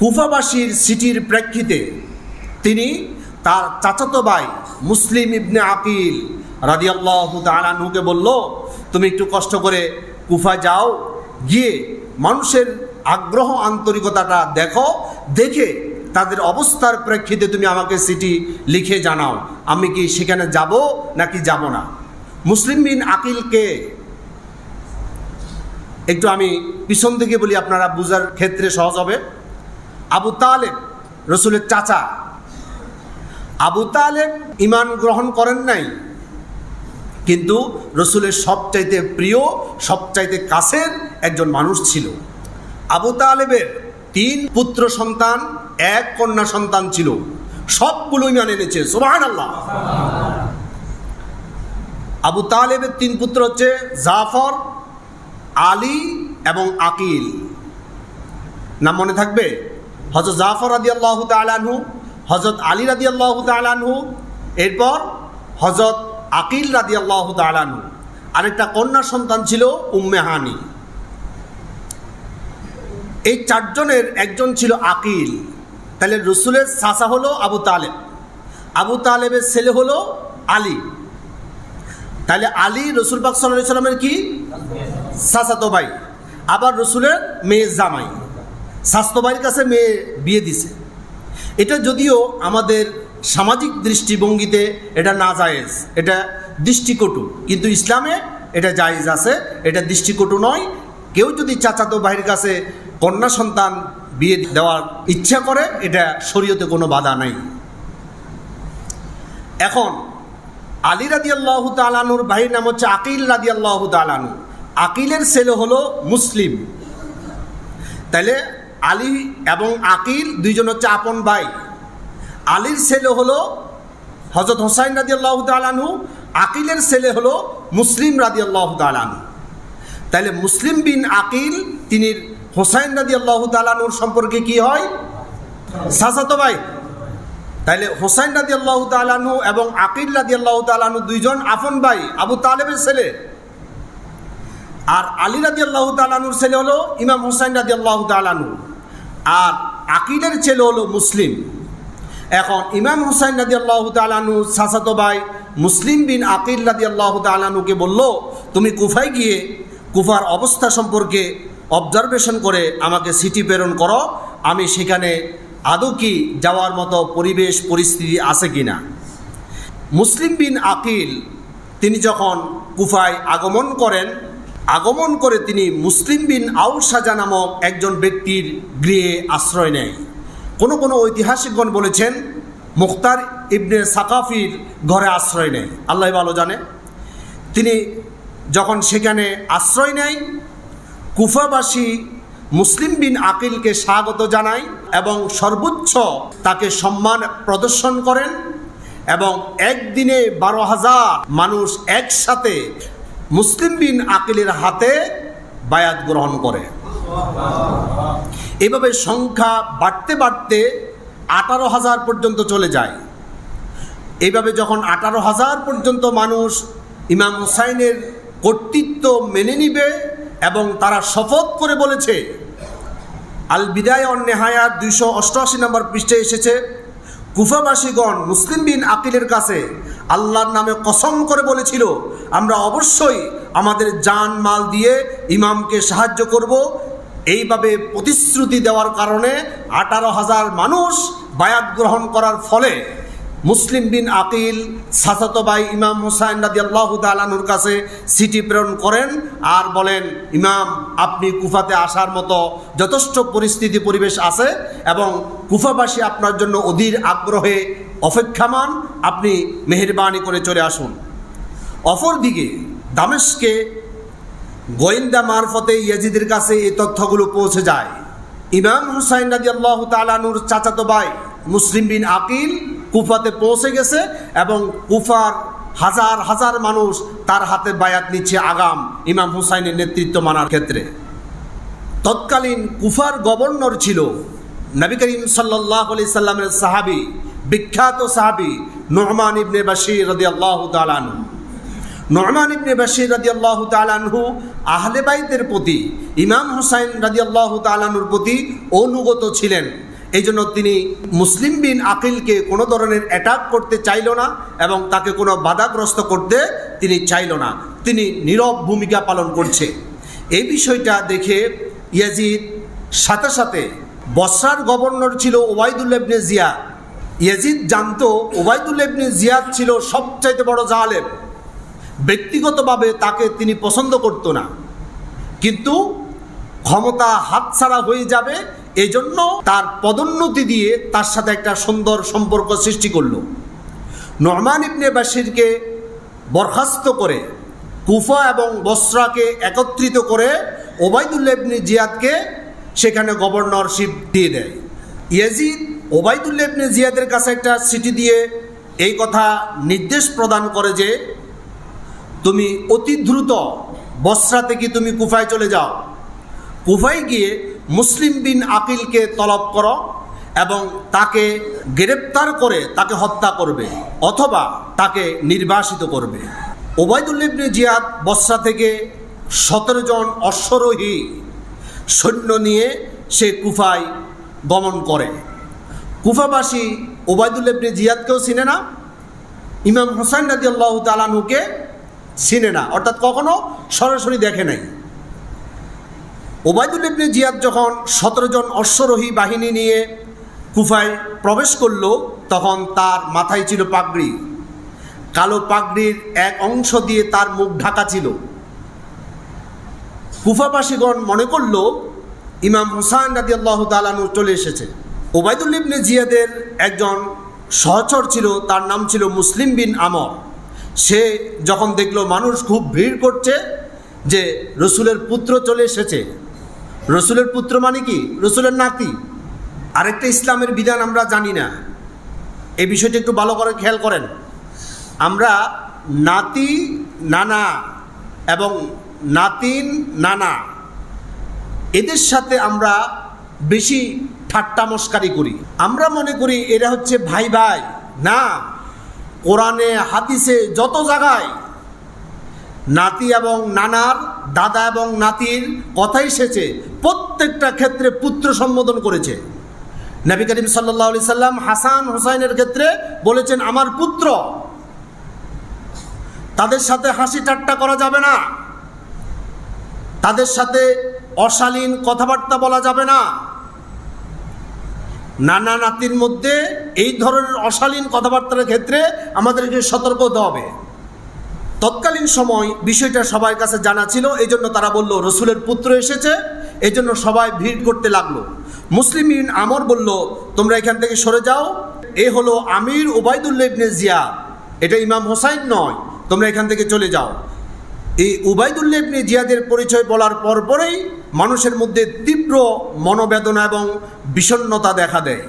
কুফাবাসীর সিটির প্রেক্ষিতে তিনি তার চাচাতো ভাই মুসলিম ইবনে আকিল রাদিয়াল্লাহু তালানহুকে বলল, তুমি একটু কষ্ট করে কুফা যাও, গিয়ে মানুষের আগ্রহ আন্তরিকতাটা দেখো, দেখে তাদের অবস্থার প্রেক্ষিতে তুমি আমাকে সিটি লিখে জানাও। আমি কি সেখানে যাব নাকি যাব না? মুসলিম বিন আকিলকে একটু আমি পিছন থেকে বলি, আপনারা বুঝার ক্ষেত্রে সহজ হবে। আবু তালেব, রসুলের চাচা। আবু তালেব ইমান গ্রহণ করেন নাই, কিন্তু রসুলের সবচাইতে প্রিয়, সবচাইতে কাছের একজন মানুষ ছিল। আবু তালেবের তিন পুত্র সন্তান, এক কন্যা সন্তান ছিল। সবগুলো ইমান এনেছে সুবাহান আল্লাহ আবু তালেবের তিন পুত্র হচ্ছে জাফর, আলী এবং আকিল। নাম মনে থাকবে? হজরত জাফর আদি আল্লাহ তালানহু হজরত আলী রাদি আল্লাহ তালানহু এরপর হজরত আকিল রাদি আল্লাহ তালানহু আরেকটা কন্যা সন্তান ছিল উম্মেহানি এই চারজনের একজন ছিল আকিল। তাহলে রসুলের সাসা হলো আবু তালেব। আবু তালেবের ছেলে হলো আলী। তাহলে আলী রসুল পাক সাল্লাহ সাল্লামের কি? চাচাতো ভাই। আবার রসুলের মেয়ে জামাই। স্বাস্থ্য ভাইয়ের কাছে মেয়ে বিয়ে দিছে। এটা যদিও আমাদের সামাজিক দৃষ্টিভঙ্গিতে এটা না জায়েজ, এটা দৃষ্টিকটু। কিন্তু ইসলামে এটা জায়েজ আছে, এটা দৃষ্টিকটু নয়। কেউ যদি চাচাতো ভাইয়ের কাছে কন্যা সন্তান বিয়ে দেওয়ার ইচ্ছা করে, এটা শরীয়তে কোনো বাধা নাই। এখন, আলী রাদি আল্লাহ তালানুর ভাইয়ের নাম হচ্ছে আকিল রাদি আল্লাহ তালানু আকিলের ছেলে হলো মুসলিম। তাইলে আলী এবং আকিল দুইজন হচ্ছে আপন ভাই। আলীর ছেলে হলো হজরত হোসাইন রাদি আল্লাহ তালানহু আকিলের ছেলে হলো মুসলিম রাদি আল্লাহ তালানহু তাইলে মুসলিম বিন আকিল, তিনি হোসাইন রাদি আল্লাহ তালানুর সম্পর্কে কি হয়? সাসাতো ভাই। তাইলে হোসাইন রাদি আল্লাহ তালানহু এবং আকিল রাদি আল্লাহ তালানহু দুইজন আফন ভাই, আবু তালেবের ছেলে। আর আলী রাদি আল্লাহ তালানুর ছেলে হলো ইমাম হোসাইন রাদি আল্লাহ তালানু আর আকিলের ছেলে হলো মুসলিম। এখন ইমাম হুসাইন রাদি আল্লাহ তালানু সাসাতো ভাই মুসলিম বিন আকিল রাদি আল্লাহ তালানুকে বলল, তুমি কুফায় গিয়ে কুফার অবস্থা সম্পর্কে অবজারভেশন করে আমাকে সিটি প্রেরণ করো। আমি সেখানে আদৌ কি যাওয়ার মতো পরিবেশ, পরিস্থিতি আছে কি না মুসলিম বিন আকিল, তিনি যখন কুফায় আগমন করেন আগমন করে তিনি মুসলিম বিন আউ সাজা নামক একজন ব্যক্তির গৃহে আশ্রয় নেয়। কোনো কোনো ঐতিহাসিকগণ বলেছেন, মুখতার ইবনে সাকাফির ঘরে আশ্রয় নেয়। আল্লাহ ভালো জানে। তিনি যখন সেখানে আশ্রয় নেয়, কুফাবাসী মুসলিম বিন আকিলকে স্বাগত জানায় এবং সর্বোচ্চ তাকে সম্মান প্রদর্শন করেন এবং একদিনে বারো হাজার মানুষ একসাথে মুসলিম বিন আকিলের হাতে বায়াত গ্রহণ করে। এভাবে সংখ্যা বাড়তে বাড়তে আঠারো হাজার পর্যন্ত চলে যায়। এইভাবে যখন আঠারো হাজার পর্যন্ত মানুষ ইমাম হুসাইনের কর্তৃত্ব মেনে নিবে এবং তারা শপথ করে বলেছে আল বিদায় অন্যহায়া দুইশো অষ্টআশি নম্বর পৃষ্ঠে এসেছে কুফাবাসীগণ মুসলিম বিন আকিলের কাছে আল্লাহর নামে কসম করে বলেছিল, আমরা অবশ্যই আমাদের যান মাল দিয়ে ইমামকে সাহায্য করব। এইভাবে প্রতিশ্রুতি দেওয়ার কারণে আঠারো হাজার মানুষ বায়াত গ্রহণ করার ফলে মুসলিম বিন আকিল সাসাতো ভাই ইমাম হুসাইন রাদি আল্লাহ তালানুর কাছে সিটি প্রেরণ করেন আর বলেন, ইমাম, আপনি কুফাতে আসার মতো যথেষ্ট পরিস্থিতি, পরিবেশ আছে এবং কুফাবাসী আপনার জন্য অধীর আগ্রহে অপেক্ষামান। আপনি মেহরবানি করে চলে আসুন। অপরদিকে দামেশকে গোয়েন্দা মারফতে ইয়াজিদের কাছে এই তথ্যগুলো পৌঁছে যায়। ইমাম হুসাইন রাজি আল্লাহ তালানুর চাচাতো ভাই মুসলিম বিন আকিল কুফাতে পৌঁছে গেছে এবং কুফার হাজার হাজার মানুষ তার হাতে বায়াত নিচ্ছে আগাম ইমাম হুসাইনের নেতৃত্ব মানার ক্ষেত্রে। তৎকালীন কুফার গভর্নর ছিল নবী করিম সাল্লাহ আলি সাল্লামের সাহাবি, বিখ্যাত সাহাবি নোহমান ইবনে বাশির রদি আল্লাহ তালানু নোহমান ইবনে বাশির রাদি আল্লাহ তালানহু আহলে বাইতের প্রতি, ইমাম হুসাইন রাদি আল্লাহ তালানুর প্রতি অনুগত ছিলেন। এই জন্য তিনি মুসলিম বিন আকিলকে কোনো ধরনের অ্যাটাক করতে চাইল না এবং তাকে কোনো বাধাগ্রস্ত করতে তিনি চাইল না। তিনি নীরব ভূমিকা পালন করছে। এই বিষয়টা দেখে ইয়াজিদ, সাথে সাথে বসরার গভর্নর ছিল ওবায়দুল জিয়াদ ইয়াজিদ জানতো ওবায়দুল জিয়াদ ছিল সবচাইতে বড় জালেম। ব্যক্তিগতভাবে তাকে তিনি পছন্দ করতো না। কিন্তু ক্ষমতা হাতছাড়া হয়ে যাবে এজন্য তার পদোন্নতি দিয়ে তার সাথে একটা সুন্দর সম্পর্ক সৃষ্টি করল। নরমান ইবনে বাসিরকে বরখাস্ত করে, কুফা এবং বসরাকে একত্রিত করে ওবায়দুল্লাহ ইবনে জিয়াদকে সেখানে গভর্নরশিপ দিয়ে দেয়। ইয়াজিদ ওবায়দুল্লাহ ইবনে জিয়াদের কাছে একটা চিঠি দিয়ে এই কথা নির্দেশ প্রদান করে যে, তুমি অতি দ্রুত বসরা থেকে তুমি কুফায় চলে যাও? কুফায় গিয়ে মুসলিম বিন আকিলকে তলব করো এবং তাকে গ্রেপ্তার করে তাকে হত্যা করবে অথবা তাকে নির্বাসিত করবে। ওবায়দুল ইবনে জিয়াদ বসরা থেকে সতেরো জন অশ্বরোহী সৈন্য নিয়ে সে কুফায় গমন করে। কুফাবাসী ওবায়দুল ইবনে জিয়াদকেও চিনে না, ইমাম হোসেন রাজি আল্লাহ তালানুকে চিনে না। অর্থাৎ কখনো সরাসরি দেখে নাই। ওবায়দুল ইবনে জিয়াদ যখন সতেরো জন অশ্বরোহী বাহিনী নিয়ে কুফায় প্রবেশ করল, তখন তার মাথায় ছিল পাগড়ি। কালো পাগড়ির এক অংশ দিয়ে তার মুখ ঢাকা ছিল। কুফাবাসীগণ মনে করল, ইমাম হুসাইন রাজি আল্লাহ তালানু চলে এসেছে। ওবায়দুল ইবনে জিয়াদের একজন সহচর ছিল, তার নাম ছিল মুসলিম বিন আমর। সে যখন দেখল মানুষ খুব ভিড় করছে যে রসুলের পুত্র চলে এসেছে রসুলের পুত্র মানে কি? রসুলের নাতি। আরেকটা ইসলামের বিধান আমরা জানি না। এই বিষয়টা একটু ভালো করে খেয়াল করেন। আমরা নাতি, নানা এবং নাতিন, নানা, এদের সাথে আমরা বেশি ঠাট্টা মস্কারি করি। আমরা মনে করি এরা হচ্ছে ভাই ভাই না, কোরআনে, হাদিসে যত জায়গায় নাতি এবং নানার, দাদা এবং নাতির কথাই এসেছে প্রত্যেকটা ক্ষেত্রে পুত্র সম্বোধন করেছে। নবী করিম সাল্লাহ সাল্লাম হাসান হুসাইনের ক্ষেত্রে বলেছেন, আমার পুত্র, তাদের সাথে হাসি ঠাট্টা করা যাবে না। তাদের সাথে অশালীন কথাবার্তা বলা যাবে না। নানা নাতির মধ্যে এই ধরনের অশালীন কথাবার্তার ক্ষেত্রে আমাদেরকে সতর্ক হতে হবে। তৎকালীন সময় বিষয়টা সবার কাছে জানা ছিল এই জন্য তারা বলল, রসুলের পুত্র এসেছে। এই জন্য সবাই ভিড় করতে লাগল। মুসলিম আমর বলল, তোমরা এখান থেকে সরে যাও। এ হলো আমির ওবায়দুল্লাহ ইবনে জিয়া এটা ইমাম হোসাইন নয়, তোমরা এখান থেকে চলে যাও। এই উবায়দুল্লাহ ইবনে জিয়াদের পরিচয় বলার পর পরেই মানুষের মধ্যে তীব্র মনোবেদনা এবং বিষণ্ণতা দেখা দেয়।